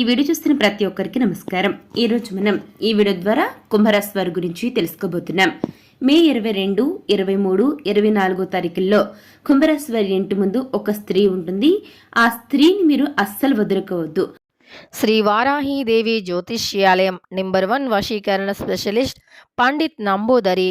ఈ వీడియో చూస్తున్న ప్రతి ఒక్కరికి నమస్కారం. ఈ రోజు మనం ఈ వీడియో ద్వారా కుంభరాశి వారి గురించి తెలుసుకోబోతున్నాం. మే ఇరవై రెండు ఇరవై మూడు ఇరవై నాలుగో తారీఖుల్లో కుంభరాశి వారి ఇంటి ముందు ఒక స్త్రీ ఉంటుంది. ఆ స్త్రీని మీరు అస్సలు వదులుకోవద్దు. శ్రీ వారాహీదేవి జ్యోతిష్యాలయం నెంబర్ వన్ వశీకరణ స్పెషలిస్ట్ పండిత్ నంబూదరి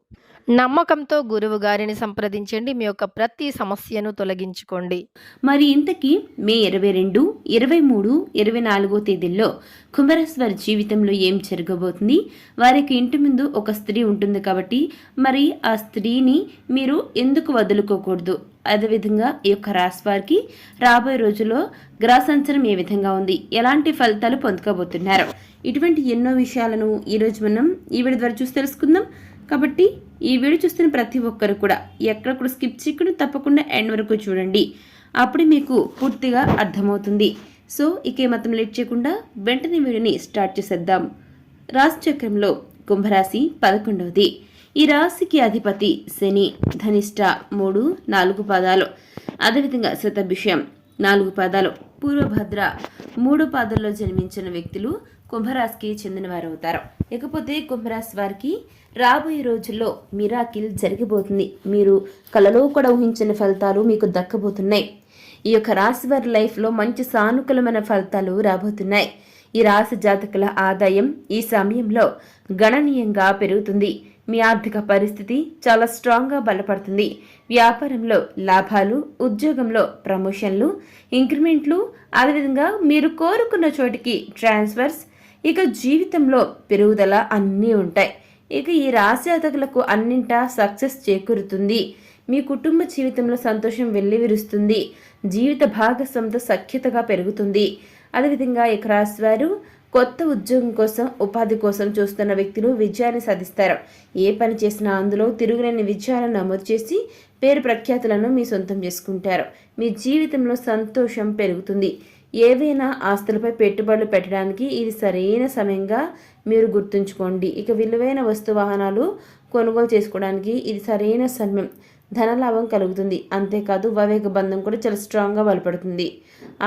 నమ్మకంతో గురువు గారిని సంప్రదించండి. మీ యొక్క ప్రతి సమస్యను తొలగించుకోండి. మరి ఇంతకీ మే ఇరవై రెండు ఇరవై మూడు ఇరవై నాలుగో తేదీల్లో కుంభరాశి వారి జీవితంలో ఏం జరగబోతుంది? వారికి ఇంటి ముందు ఒక స్త్రీ ఉంటుంది కాబట్టి మరి ఆ స్త్రీని మీరు ఎందుకు వదులుకోకూడదు? అదేవిధంగా ఈ యొక్క రాశి వారికి రాబోయే రోజుల్లో గ్రహ ఏ విధంగా ఉంది? ఎలాంటి ఫలితాలు పొందుకోబోతున్నారు? ఇటువంటి ఎన్నో విషయాలను ఈరోజు మనం ఈ విడి ద్వారా చూసి తెలుసుకుందాం. కాబట్టి ఈ వీడియో చూస్తున్న ప్రతి ఒక్కరు కూడా ఎక్కడ కూడా స్కిప్ చేయకుండా తప్పకుండా ఎండ్ వరకు చూడండి. అప్పుడు మీకు పూర్తిగా అర్థమవుతుంది. సో ఇక మాత్రం లేట్ చేయకుండా వెంటనే వీడియోని స్టార్ట్ చేసేద్దాం. రాశి చక్రంలో కుంభరాశి పదకొండవది. ఈ రాశికి అధిపతి శని ధనిష్ట మూడు నాలుగు పాదాలు. అదేవిధంగా శతభిషయం నాలుగు పాదాలు. పూర్వభద్ర మూడు పాదల్లో జన్మించిన వ్యక్తులు కుంభరాశికి చెందినవారు అవుతారు ఇకపోతే కుంభరాశి వారికి రాబోయే రోజుల్లో మిరాకిల్ జరగబోతుంది మీరు కలలో కూడా ఊహించిన ఫలితాలు మీకు దక్కబోతున్నాయి. ఈ యొక్క రాశి వారి లైఫ్లో మంచి సానుకూలమైన ఫలితాలు రాబోతున్నాయి. ఈ రాశి జాతకుల ఆదాయం ఈ సమయంలో గణనీయంగా పెరుగుతుంది. మీ ఆర్థిక పరిస్థితి చాలా స్ట్రాంగ్గా బలపడుతుంది. వ్యాపారంలో లాభాలు ఉద్యోగంలో ప్రమోషన్లు ఇంక్రిమెంట్లు అదేవిధంగా మీరు కోరుకున్న చోటికి ట్రాన్స్ఫర్స్ ఇక జీవితంలో పెరుగుదల అన్నీ ఉంటాయి. ఇక ఈ రాశ్యాతకులకు అన్నింటా సక్సెస్ చేకూరుతుంది. మీ కుటుంబ జీవితంలో సంతోషం వెల్లివిరుస్తుంది. జీవిత భాగస్వామితో సఖ్యతగా పెరుగుతుంది. అదేవిధంగా ఇక రాశివారు కొత్త ఉద్యోగం కోసం ఉపాధి కోసం చూస్తున్న వ్యక్తులు విజయాన్ని సాధిస్తారు. ఏ పని చేసినా అందులో తిరుగులేని విజయాలను నమోదు చేసి పేరు ప్రఖ్యాతులను మీ సొంతం చేసుకుంటారు. మీ జీవితంలో సంతోషం పెరుగుతుంది. ఏవైనా ఆస్తులపై పెట్టుబడులు పెట్టడానికి ఇది సరైన సమయంగా మీరు గుర్తుంచుకోండి. ఇక విలువైన వస్తు వాహనాలు కొనుగోలు చేసుకోవడానికి ఇది సరైన సమయం. ధనలాభం కలుగుతుంది. అంతేకాదు వైవేక బంధం కూడా చాలా స్ట్రాంగ్గా బలపడుతుంది.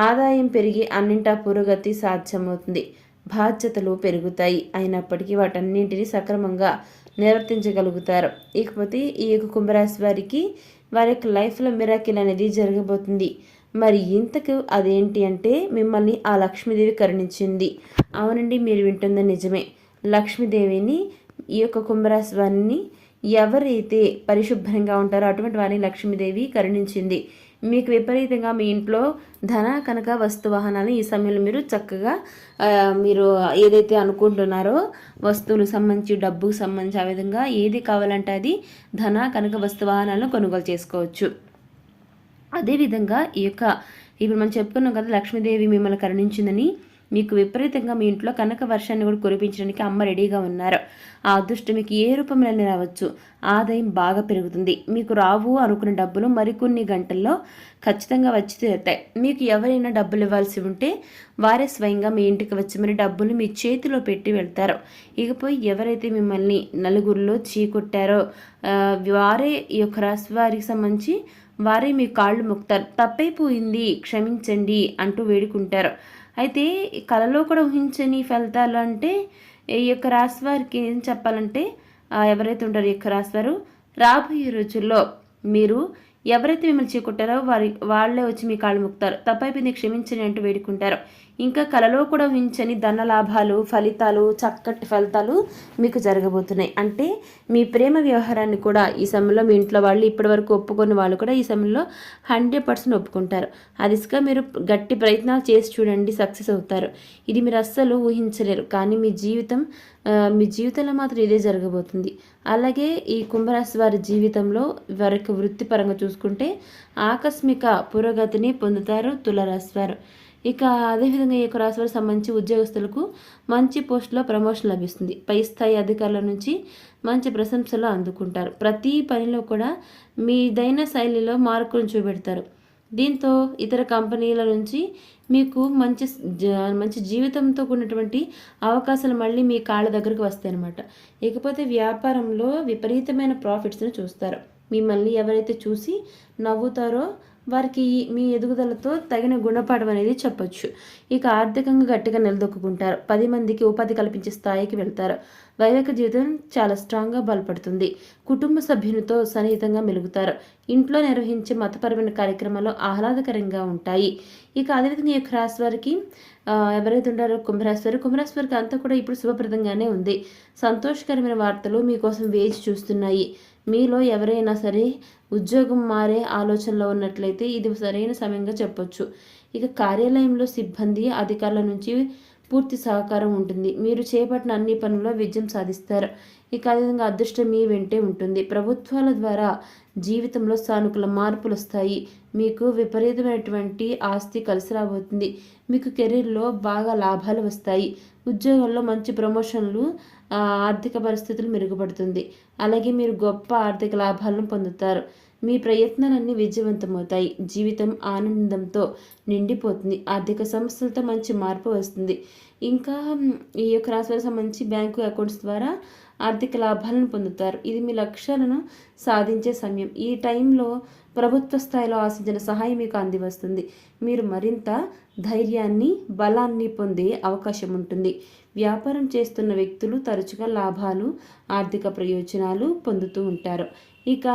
ఆదాయం పెరిగి అన్నింటా పురోగతి సాధ్యమవుతుంది. బాధ్యతలు పెరుగుతాయి. అయినప్పటికీ వాటన్నింటినీ సక్రమంగా నిర్వర్తించగలుగుతారు. ఇకపోతే ఈ యొక్క కుంభరాశి వారికి వారి యొక్క లైఫ్లో మిరాకిల్ అనేది జరగబోతుంది. మరి ఇంతకు అదేంటి అంటే మిమ్మల్ని ఆ లక్ష్మీదేవి కరుణించింది. అవునండి మీరు వింటుంది నిజమే. లక్ష్మీదేవిని ఈ యొక్క కుంభరాశి వారిని ఎవరైతే పరిశుభ్రంగా ఉంటారో అటువంటి వారిని లక్ష్మీదేవి కరుణించింది. మీకు విపరీతంగా మీ ఇంట్లో ధన కనుక వస్తు వాహనాలు ఈ సమయంలో మీరు చక్కగా మీరు ఏదైతే అనుకుంటున్నారో వస్తువులకు సంబంధించి డబ్బుకు సంబంధించి ఆ విధంగా ఏది కావాలంటే అది ధన కనుక వస్తు వాహనాలను కొనుగోలు చేసుకోవచ్చు. అదేవిధంగా ఈ యొక్క ఇప్పుడు మనం చెప్పుకున్నాం కదా లక్ష్మీదేవి మిమ్మల్ని కరుణించిందని మీకు విపరీతంగా మీ ఇంట్లో కనక వర్షాన్ని కూడా కురిపించడానికి అమ్మ రెడీగా ఉన్నారు. ఆ అదృష్టం మీకు ఏ రూపంలోనే రావచ్చు ఆదాయం బాగా పెరుగుతుంది. మీకు రావు అనుకున్న డబ్బులు మరికొన్ని గంటల్లో ఖచ్చితంగా వచ్చి తీరుతాయి. మీకు ఎవరైనా డబ్బులు ఇవ్వాల్సి ఉంటే వారే స్వయంగా మీ ఇంటికి వచ్చి మరి డబ్బులు మీ చేతిలో పెట్టి వెళ్తారు. ఇకపోయి ఎవరైతే మిమ్మల్ని నలుగురిలో చీకొట్టారో వారే ఈ యొక్క రాశి వారికి సంబంధించి వారే మీ కాళ్ళు మొక్తారు తప్పైపోయింది క్షమించండి అంటూ వేడుకుంటారు. అయితే కళలో కూడా ఊహించని ఫలితాలు అంటే ఈ యొక్క రాశి వారికి ఏం చెప్పాలంటే ఎవరైతే ఉంటారో ఈ యొక్క రాశి వారు రాబోయే రోజుల్లో మీరు ఎవరైతే మిమ్మల్ని చీకొట్టారో వారి వాళ్ళే వచ్చి మీ కాళ్ళు ముక్తారు తప్పైపోయింది క్షమించని అంటూ వేడుకుంటారు. ఇంకా కలలో కూడా ఊహించని ధన లాభాలు ఫలితాలు చక్కటి ఫలితాలు మీకు జరగబోతున్నాయి. అంటే మీ ప్రేమ వ్యవహారాన్ని కూడా ఈ సమయంలో మీ ఇంట్లో వాళ్ళు ఇప్పటి వరకు ఒప్పుకొని వాళ్ళు కూడా ఈ సమయంలో హండ్రెడ్ పర్సెంట్ ఒప్పుకుంటారు. అదిసుగా మీరు గట్టి ప్రయత్నాలు చేసి చూడండి సక్సెస్ అవుతారు. ఇది మీరు అస్సలు ఊహించలేరు. కానీ మీ జీవితం మీ జీవితంలో మాత్రం ఇదే జరగబోతుంది. అలాగే ఈ కుంభరాశి వారి జీవితంలో వారి వృత్తిపరంగా చూసుకుంటే ఆకస్మిక పురోగతిని పొందుతారు తులరాశి వారు. ఇక అదేవిధంగా ఈ యొక్క రాశి వారికి సంబంధించి ఉద్యోగస్తులకు మంచి పోస్టులో ప్రమోషన్ లభిస్తుంది. పై స్థాయి అధికారుల నుంచి మంచి ప్రశంసలు అందుకుంటారు. ప్రతి పనిలో కూడా మీదైన శైలిలో మార్కులను చూపెడతారు. దీంతో ఇతర కంపెనీల నుంచి మీకు మంచి మంచి జీవితంతో కూడినటువంటి అవకాశాలు మళ్ళీ మీ కాళ్ళ దగ్గరకు వస్తాయి అన్నమాట ఇకపోతే వ్యాపారంలో విపరీతమైన ప్రాఫిట్స్ని చూస్తారు. మిమ్మల్ని ఎవరైతే చూసి నవ్వుతారో వారికి ఈ- మీ ఎదుగుదలతో తగిన గుణపాఠం అనేది చెప్పొచ్చు. ఇక ఆర్థికంగా గట్టిగా నిలదొక్కుంటారు పది మందికి ఉపాధి కల్పించే స్థాయికి వెళ్తారు. వైవాహిక జీవితం చాలా స్ట్రాంగ్గా బలపడుతుంది. కుటుంబ సభ్యులతో సన్నిహితంగా మెలుగుతారు. ఇంట్లో నిర్వహించే మతపరమైన కార్యక్రమాలు ఆహ్లాదకరంగా ఉంటాయి. ఇక అదేవిధంగా ఈ యొక్క రాశి వారికి ఎవరైతే ఉంటారో కుంభరాశి వారు కుంభరాశి వారికి అంతా కూడా ఇప్పుడు శుభప్రదంగానే ఉంది. సంతోషకరమైన వార్తలు మీకోసం వేచి చూస్తున్నాయి. మీలో ఎవరైనా సరే ఉద్యోగం మారే ఆలోచనలో ఉన్నట్లయితే ఇది సరైన సమయంగా చెప్పొచ్చు. ఇక కార్యాలయంలో సిబ్బంది అధికారుల నుంచి పూర్తి సహకారం ఉంటుంది. మీరు చేపట్టిన అన్ని పనుల్లో విజయం సాధిస్తారు. ఇక అదేవిధంగా అదృష్టం మీ వెంటే ఉంటుంది. ప్రభుత్వాల ద్వారా జీవితంలో సానుకూల మార్పులు వస్తాయి. మీకు విపరీతమైనటువంటి ఆస్తి కలిసి రాబోతుంది. మీకు కెరీర్లో బాగా లాభాలు వస్తాయి. ఉద్యోగంలో మంచి ప్రమోషన్లు ఆర్థిక పరిస్థితులు మెరుగుపడుతుంది. అలాగే మీరు గొప్ప ఆర్థిక లాభాలను పొందుతారు. మీ ప్రయత్నాలన్నీ విజయవంతమవుతాయి. జీవితం ఆనందంతో నిండిపోతుంది. ఆర్థిక సమస్యలతో మంచి మార్పు వస్తుంది. ఇంకా ఈ యొక్క రాశివారికి సంబంధించి బ్యాంకు అకౌంట్స్ ద్వారా ఆర్థిక లాభాలను పొందుతారు. ఇది మీ లక్ష్యాలను సాధించే సమయం. ఈ టైంలో ప్రభుత్వ స్థాయిలో ఆశించిన సహాయం మీకు అందివస్తుంది. మీరు మరింత ధైర్యాన్ని బలాన్ని పొందే అవకాశం ఉంటుంది. వ్యాపారం చేస్తున్న వ్యక్తులు తరచుగా లాభాలు ఆర్థిక ప్రయోజనాలు పొందుతూ ఉంటారు. ఇక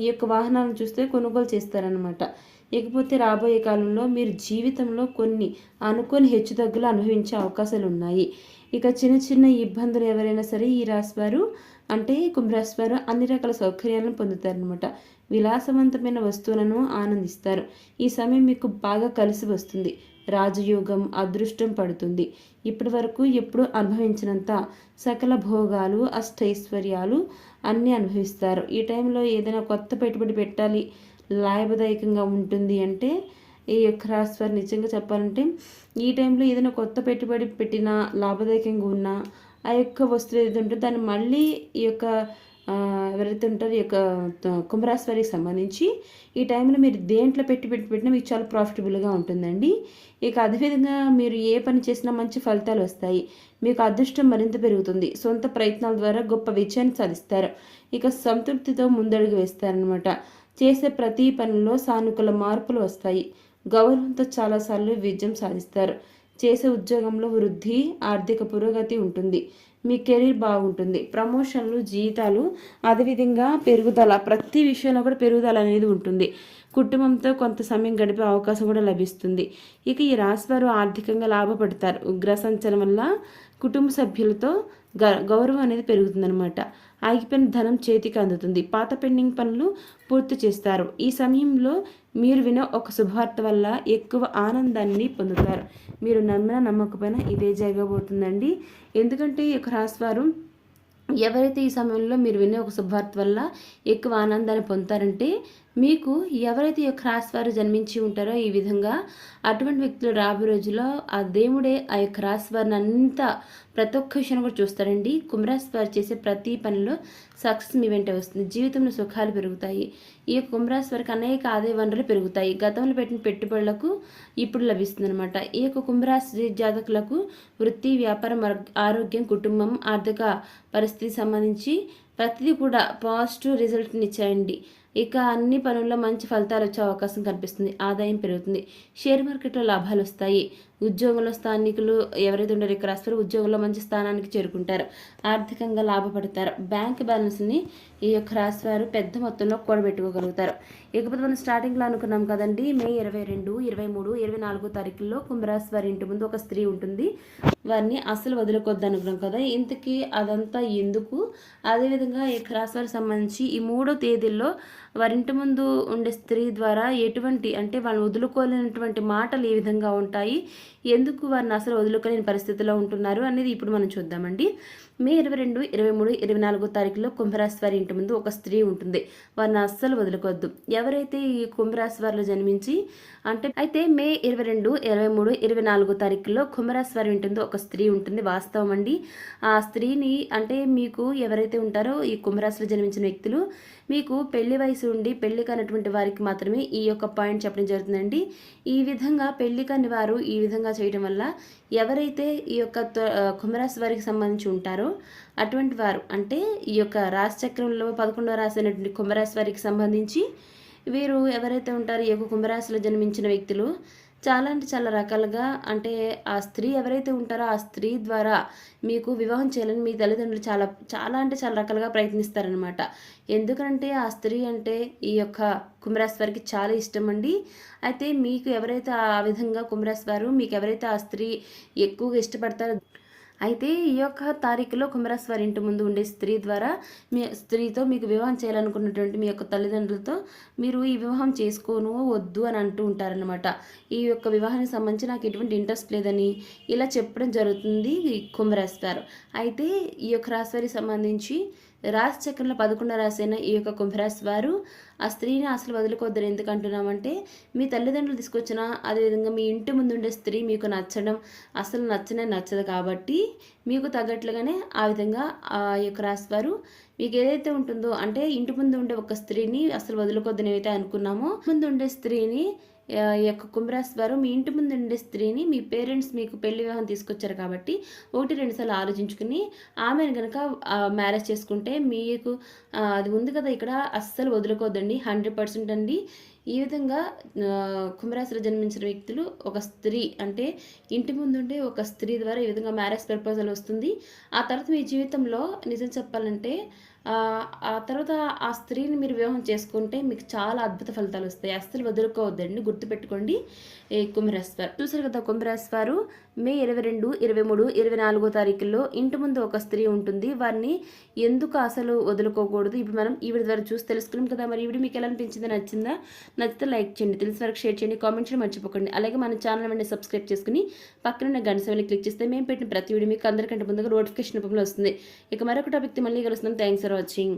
ఈ యొక్క వాహనాలను చూస్తే కొనుగోలు చేస్తారనమాట ఇకపోతే రాబోయే కాలంలో మీరు జీవితంలో కొన్ని అనుకోని హెచ్చుతగ్గులు అనుభవించే అవకాశాలు ఉన్నాయి ఇక చిన్న చిన్న ఇబ్బందులు ఎవరైనా సరే ఈ రాశి వారు అంటే కుంభరాశి వారు అన్ని రకాల సౌకర్యాలను పొందుతారనమాట విలాసవంతమైన వస్తువులను ఆనందిస్తారు. ఈ సమయం మీకు బాగా కలిసి వస్తుంది. రాజయోగం అదృష్టం పడుతుంది. ఇప్పటి వరకు ఎప్పుడు అనుభవించినంత సకల భోగాలు అష్టైశ్వర్యాలు అన్నీ అనుభవిస్తారు. ఈ టైంలో ఏదైనా కొత్త పెట్టుబడి పెట్టాలి లాభదాయకంగా ఉంటుంది అంటే ఈ యొక్క రాశి వారు నిజంగా చెప్పాలంటే ఈ టైంలో ఏదైనా కొత్త పెట్టుబడి పెట్టినా లాభదాయకంగా ఉన్నా ఆ యొక్క వస్తువు ఏదైతే ఉంటుందో దాన్ని మళ్ళీ ఈ యొక్క ఎవరైతే ఉంటారో ఈ యొక్క కుంభరాశి వారికి సంబంధించి ఈ టైంలో మీరు దేంట్లో పెట్టి పెట్టి పెట్టినా మీకు చాలా ప్రాఫిటబుల్గా ఉంటుందండి. ఇక అదేవిధంగా మీరు ఏ పని చేసినా మంచి ఫలితాలు వస్తాయి. మీకు అదృష్టం మరింత పెరుగుతుంది. సొంత ప్రయత్నాల ద్వారా గొప్ప విజయాన్ని సాధిస్తారు. ఇక సంతృప్తితో ముందడుగు వేస్తారనమాట చేసే ప్రతి పనిలో సానుకూల మార్పులు వస్తాయి. గౌరవంతో చాలాసార్లు విజయం సాధిస్తారు. చేసే ఉద్యోగంలో వృద్ధి ఆర్థిక పురోగతి ఉంటుంది. మీ కెరీర్ బాగుంటుంది. ప్రమోషన్లు జీతాలు అదేవిధంగా పెరుగుదల ప్రతి విషయంలో కూడా పెరుగుదల అనేది ఉంటుంది. కుటుంబంతో కొంత సమయం గడిపే అవకాశం కూడా లభిస్తుంది. ఇక ఈ రాశి వారు ఆర్థికంగా లాభపడతారు. ఉగ్ర సంచలనం వల్ల కుటుంబ సభ్యులతో గ గౌరవం అనేది పెరుగుతుందన్నమాట. ఆగిపోయిన ధనం చేతికి అందుతుంది. పాత పెండింగ్ పనులు పూర్తి చేస్తారు. ఈ సమయంలో మీరు విన ఒక శుభవార్త వల్ల ఎక్కువ ఆనందాన్ని పొందుతారు. మీరు నమ్మిన నమ్మకపోయినా ఇదే జరగబోతుందండి. ఎందుకంటే ఈ యొక్క రాశివారు ఎవరైతే ఈ సమయంలో మీరు వినే ఒక శుభవార్త వల్ల ఎక్కువ ఆనందాన్ని పొందుతారంటే మీకు ఎవరైతే ఈ యొక్క రాశి వారు జన్మించి ఉంటారో ఈ విధంగా అటువంటి వ్యక్తులు రాబోయే రోజుల్లో ఆ దేవుడే ఆ యొక్క రాశి వారిని అంతా ప్రతి ఒక్క విషయాన్ని కూడా చూస్తారండి కుంభరాశి వారు చేసే ప్రతి పనిలో సక్సెస్ మీ వెంట వస్తుంది. జీవితంలో సుఖాలు పెరుగుతాయి. ఈ యొక్క కుంభరాశి వారికి అనేక ఆదాయ వనరులు పెరుగుతాయి. గతంలో పెట్టిన పెట్టుబడులకు ఇప్పుడు లభిస్తుంది అనమాట ఈ యొక్క కుంభరాశి జాతకులకు వృత్తి వ్యాపారం ఆరోగ్యం కుటుంబం ఆర్థిక పరిస్థితి సంబంధించి ప్రతిదీ కూడా పాజిటివ్ రిజల్ట్ని ఇచ్చాయండి. ఇక అన్ని పనుల్లో మంచి ఫలితాలు వచ్చే అవకాశం కనిపిస్తుంది. ఆదాయం పెరుగుతుంది. షేర్ మార్కెట్లో లాభాలు వస్తాయి. ఉద్యోగంలో స్థానికులు ఎవరైతే ఉంటారో ఇక్కడ రాస్తారు ఉద్యోగంలో మంచి స్థానానికి చేరుకుంటారు. ఆర్థికంగా లాభపడతారు. బ్యాంక్ బ్యాలెన్స్ని ఈ యొక్క రాశివారు పెద్ద మొత్తంలో కూడబెట్టుకోగలుగుతారు. ఇకపోతే మనం స్టార్టింగ్లో అనుకున్నాం కదండి మే ఇరవై రెండు ఇరవై మూడు ఇరవై నాలుగో తారీఖుల్లో కుంభరాశి వారి ఇంటి ముందు ఒక స్త్రీ ఉంటుంది. వారిని అసలు వదులుకోవద్దు అనుకున్నాం కదా. ఇంతకీ అదంతా ఎందుకు? అదేవిధంగా ఈ రాశి వారికి సంబంధించి ఈ మూడో తేదీల్లో వారింటి ముందు ఉండే స్త్రీ ద్వారా ఎటువంటి అంటే వాళ్ళు వదులుకోలేనటువంటి మాటలు ఏ విధంగా ఉంటాయి? ఎందుకు వారిని అసలు వదులుకోలేని పరిస్థితిలో ఉంటున్నారు? అనేది ఇప్పుడు మనం చూద్దామండి. మే ఇరవై రెండు ఇరవై మూడు ఇరవై నాలుగో తారీఖులో కుంభరాశి వారి ఇంటి ముందు ఒక స్త్రీ ఉంటుంది. వారిని అస్సలు వదులుకోవద్దు. ఎవరైతే ఈ కుంభరాశి వారిలో జన్మించి అంటే అయితే మే ఇరవై రెండు ఇరవై మూడు ఇరవై నాలుగో తారీఖులో కుంభరాశి వారి ఇంటి ముందు ఒక స్త్రీ ఉంటుంది. వాస్తవం అండి. ఆ స్త్రీని అంటే మీకు ఎవరైతే ఉంటారో ఈ కుంభరాశిలో జన్మించిన వ్యక్తులు మీకు పెళ్ళి వయసు ఉండి పెళ్ళి కానటువంటి వారికి మాత్రమే ఈ యొక్క పాయింట్ చెప్పడం జరుగుతుందండి. ఈ విధంగా పెళ్ళి కాని వారు ఈ విధంగా చేయడం వల్ల ఎవరైతే ఈ యొక్క కుంభరాశి వారికి సంబంధించి ఉంటారో అటువంటి వారు. అంటే ఈ యొక్క రాశిచక్రంలో పదకొండవ రాశి అయినటువంటి కుంభరాశి వారికి సంబంధించి వీరు ఎవరైతే ఉంటారో ఈ యొక్క కుంభరాశిలో జన్మించిన వ్యక్తులు చాలా అంటే చాలా రకాలుగా అంటే ఆ స్త్రీ ఎవరైతే ఉంటారో ఆ స్త్రీ ద్వారా మీకు వివాహం చేయాలని మీ తల్లిదండ్రులు చాలా చాలా అంటే చాలా రకాలుగా ప్రయత్నిస్తారనమాట ఎందుకంటే ఆ స్త్రీ అంటే ఈ యొక్క కుంభరాశి వారికి చాలా ఇష్టం అండి. అయితే మీకు ఎవరైతే ఆ విధంగా కుంభరాశి వారు మీకు ఎవరైతే ఆ స్త్రీ ఎక్కువగా ఇష్టపడతారో అయితే ఈ యొక్క తారీఖులో కుంభరాశి ఇంటి ముందు ఉండే స్త్రీ ద్వారా మీ స్త్రీతో మీకు వివాహం చేయాలనుకున్నటువంటి మీ యొక్క తల్లిదండ్రులతో మీరు ఈ వివాహం చేసుకోను వద్దు అని అంటూ ఉంటారనమాట ఈ యొక్క వివాహానికి సంబంధించి నాకు ఎటువంటి ఇంట్రెస్ట్ లేదని ఇలా చెప్పడం జరుగుతుంది ఈ కుంభరాశి వారు అయితే ఈ యొక్క రాశి వారికి సంబంధించి రాశి చక్రంలో పదకొండో రాశి అయిన ఈ యొక్క కుంభరాశి వారు ఆ స్త్రీని అసలు వదులుకోద్దని ఎందుకు అంటున్నామంటే మీ తల్లిదండ్రులు తీసుకొచ్చిన అదేవిధంగా మీ ఇంటి ముందు ఉండే స్త్రీ మీకు నచ్చడం అసలు నచ్చనే నచ్చదు కాబట్టి మీకు తగ్గట్లుగానే ఆ విధంగా ఆ యొక్క రాశి వారు మీకు ఏదైతే ఉంటుందో అంటే ఇంటి ముందు ఉండే ఒక స్త్రీని అసలు వదులుకోద్దని అయితే అనుకున్నామో ముందు ఉండే స్త్రీని ఈ యొక్క కుంభరాశి మీ ఇంటి ముందు ఉండే స్త్రీని మీ పేరెంట్స్ మీకు పెళ్ళి వివాహం తీసుకొచ్చారు కాబట్టి ఒకటి రెండుసార్లు ఆలోచించుకుని ఆమెను కనుక మ్యారేజ్ చేసుకుంటే మీకు అది ఉంది కదా ఇక్కడ అస్సలు వదులుకోవద్దండి హండ్రెడ్ పర్సెంట్ అండి. ఈ విధంగా కుంభరాశిలో జన్మించిన వ్యక్తులు ఒక స్త్రీ అంటే ఇంటి ముందుండే ఒక స్త్రీ ద్వారా ఈ విధంగా మ్యారేజ్ ప్రపోజల్ వస్తుంది. ఆ తర్వాత మీ జీవితంలో నిజం చెప్పాలంటే ఆ తర్వాత ఆ స్త్రీని మీరు వివాహం చేసుకుంటే మీకు చాలా అద్భుత ఫలితాలు వస్తాయి. అస్సలు వదులుకోవద్దండి. గుర్తుపెట్టుకోండి. ఈ కుంభరాశి వారు చూసారు కదా కుంభరాశి వారు మే ఇరవై రెండు ఇరవై మూడు ఇరవై నాలుగో తారీఖుల్లో ఇంటి ముందు ఒక స్త్రీ ఉంటుంది. వారిని ఎందుకు అసలు వదులుకోకూడదు? ఇప్పుడు మనం ఈవిడ ద్వారా చూసి తెలుసుకున్నాం కదా. మరి ఈవిడ మీకు ఎలా అనిపించింది? నచ్చిందా? నచ్చితే లైక్ చేయండి. తెలిసిన వరకు షేర్ చేయండి. కామెంట్ చేయడం మర్చిపోకండి. అలాగే మన ఛానల్ వెంటనే సబ్స్క్రైబ్ చేసుకుని పక్కన గంట సమయంలో క్లిక్ చేస్తే మేము పెట్టిన ప్రతి వీడియో మీకు అందరికంటే ముందుగా నోటిఫికేషన్ రూపంలో వస్తుంది. ఇక మరొక టాపిక్తో మళ్ళీ కలుస్తున్నాం. Thanks for watching